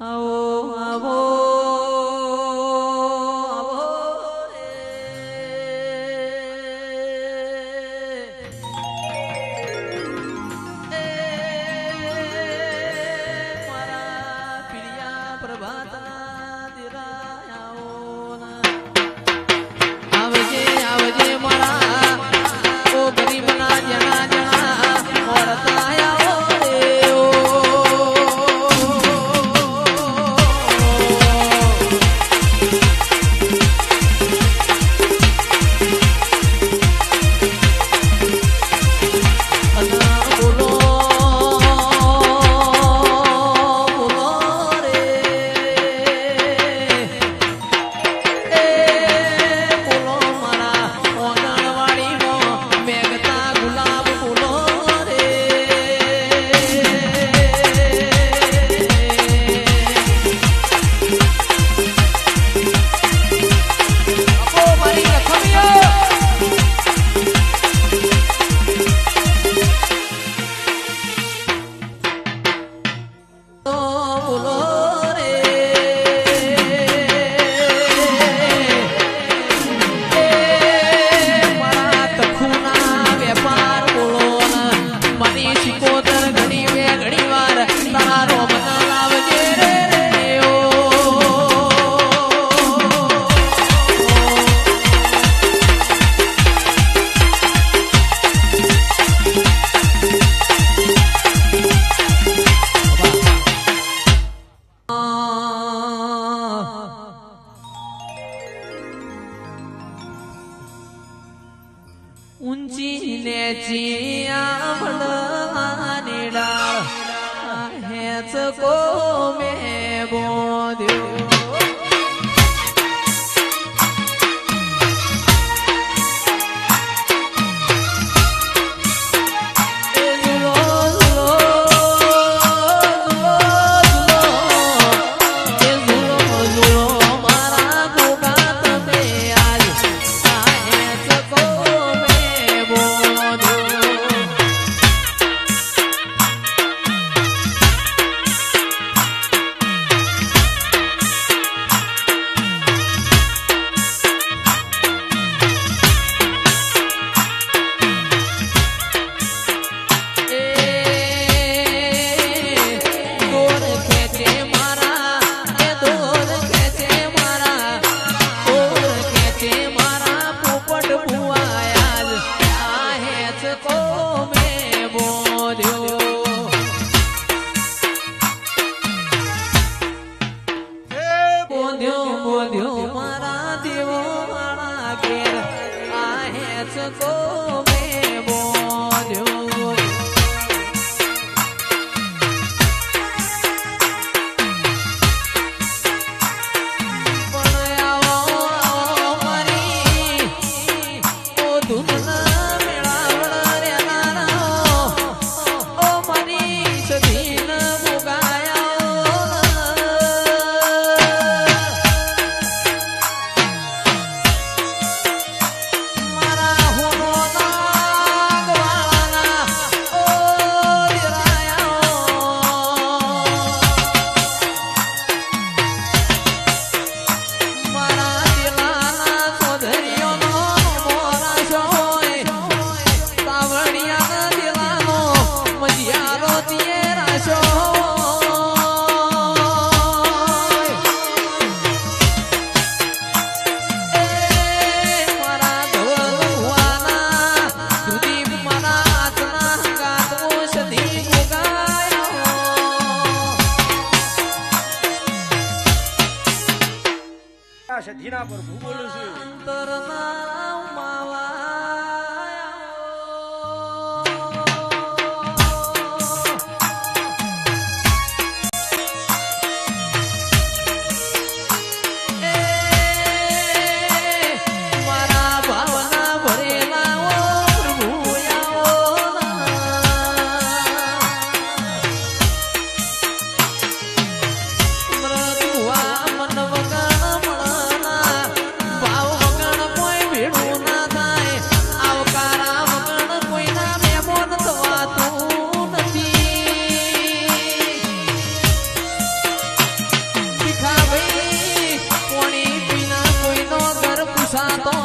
આવો આવો આવો for સાતો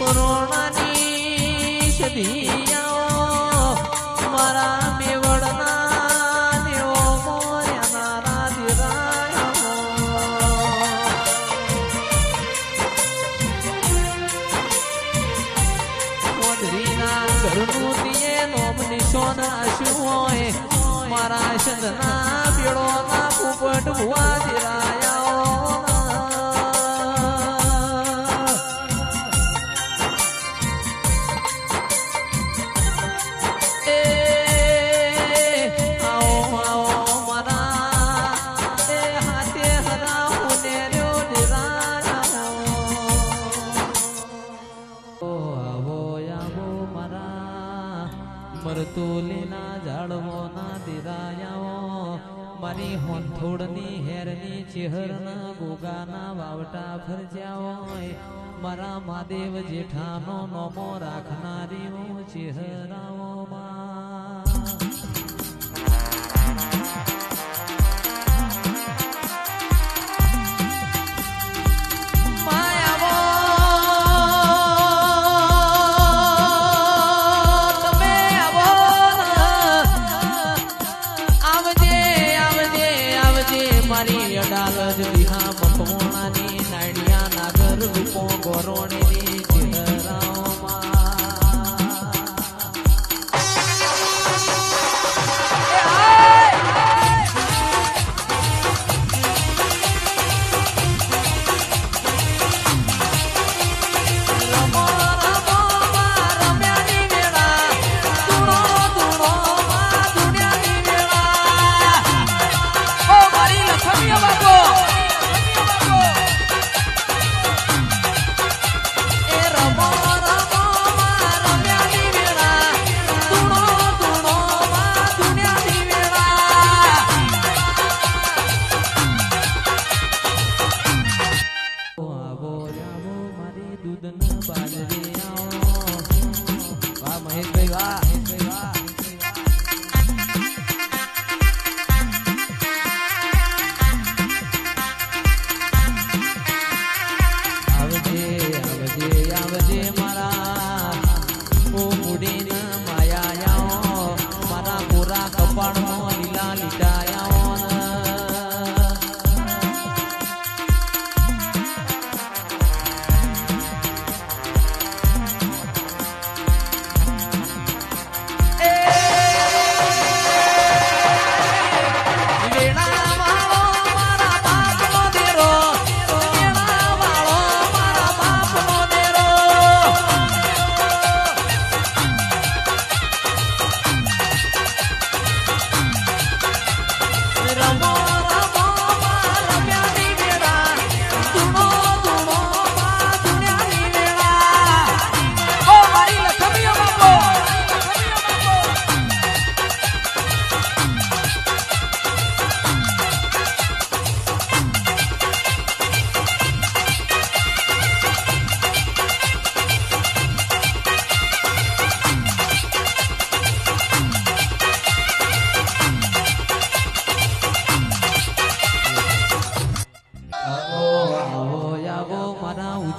પુરોણાની સધિયાઓ મારા મેવડના દેવો મોર્યા નારા ઘરનું દિયે નોમની સોના શું હોય, મારા સંદના પીળો ના પોપટ ભુવા દેરા જેઠાનો નમો રાખનારી ચહેરાઓમાં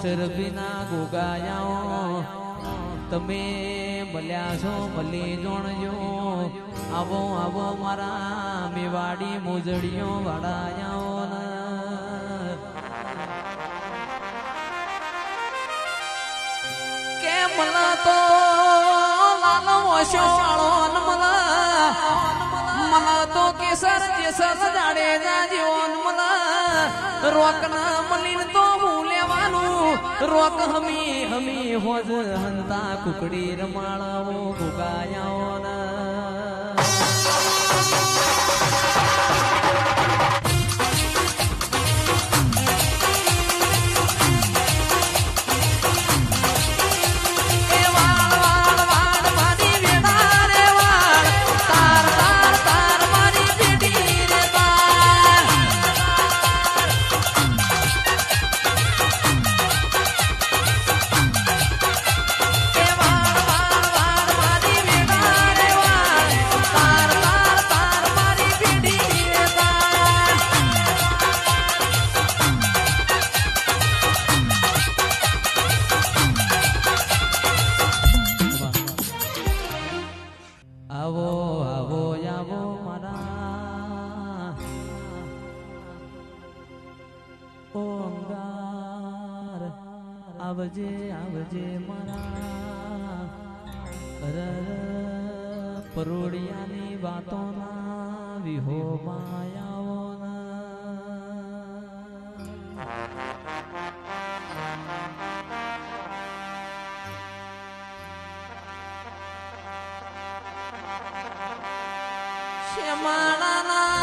અક્ષર ગોગાયા તમે મળ્યા છો, ભલે જોણજો. આવો આવો મારા મેવાડી મોજડીઓ વાળાયાઓ કે મલા તો લાલો ઓશો આળો મલા મલા તો કેસર જેસર જાડે જા જીવન મલા રોકના મલીન તો રોક હમી હમી હોજ હંતા કુકડી રમાળાઓ ભુગાયાઓ ના આવજે આવજે મારા. પરોડિયાની વાતોના વિહો માયાઓના. શ્યામાના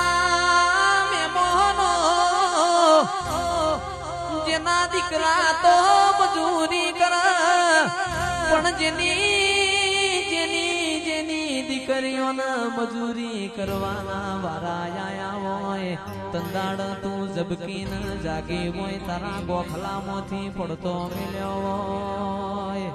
દીકરા તો મજૂરી કરા. પણ જેની જેની જેની દીકરીઓના મજૂરી કરવાના વારા આયા હોય તંદાડ તું ઝબકી ન જાગે હોય, તારા ગોખલામાંથી પડતો મિલ્યો હોય.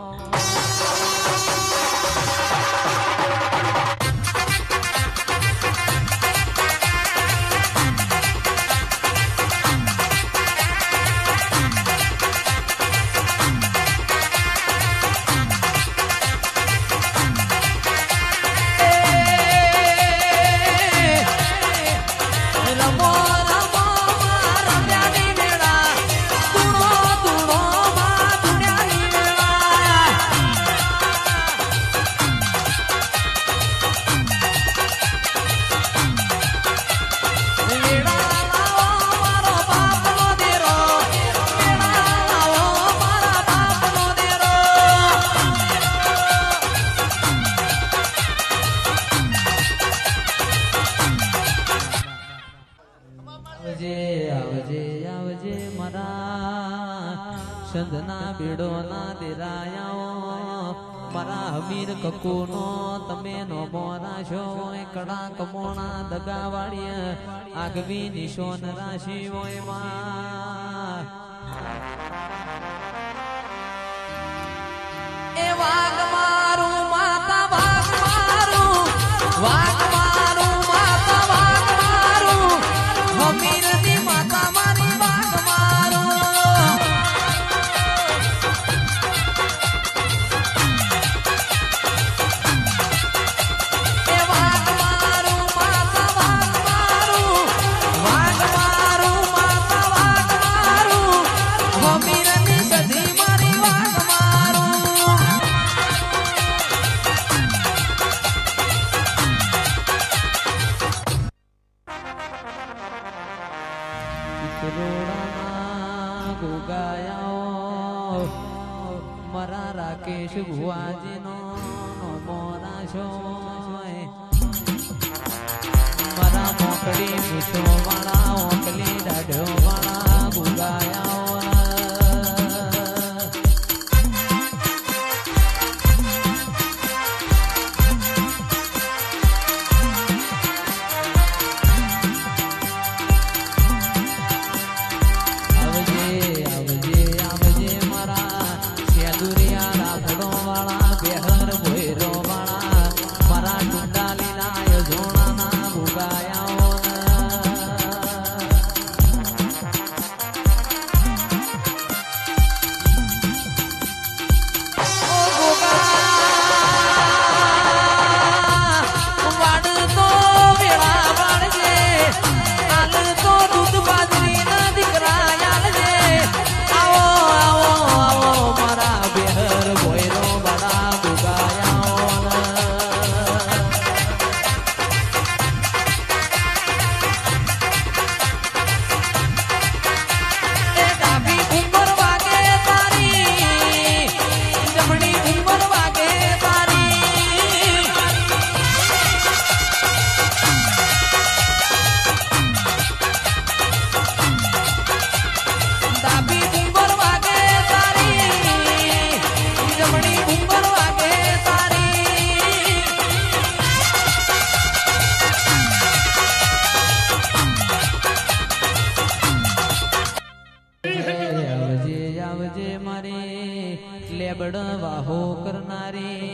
કુનો તમે નો મોરા છો હોય કડા કમોણા દગા વાળીએ આગવી નિશોન રાશિ હોયમાં એ વાઘ મારું, માતા વાઘ મારું, વાઘ one. બળવાહો કરનારી.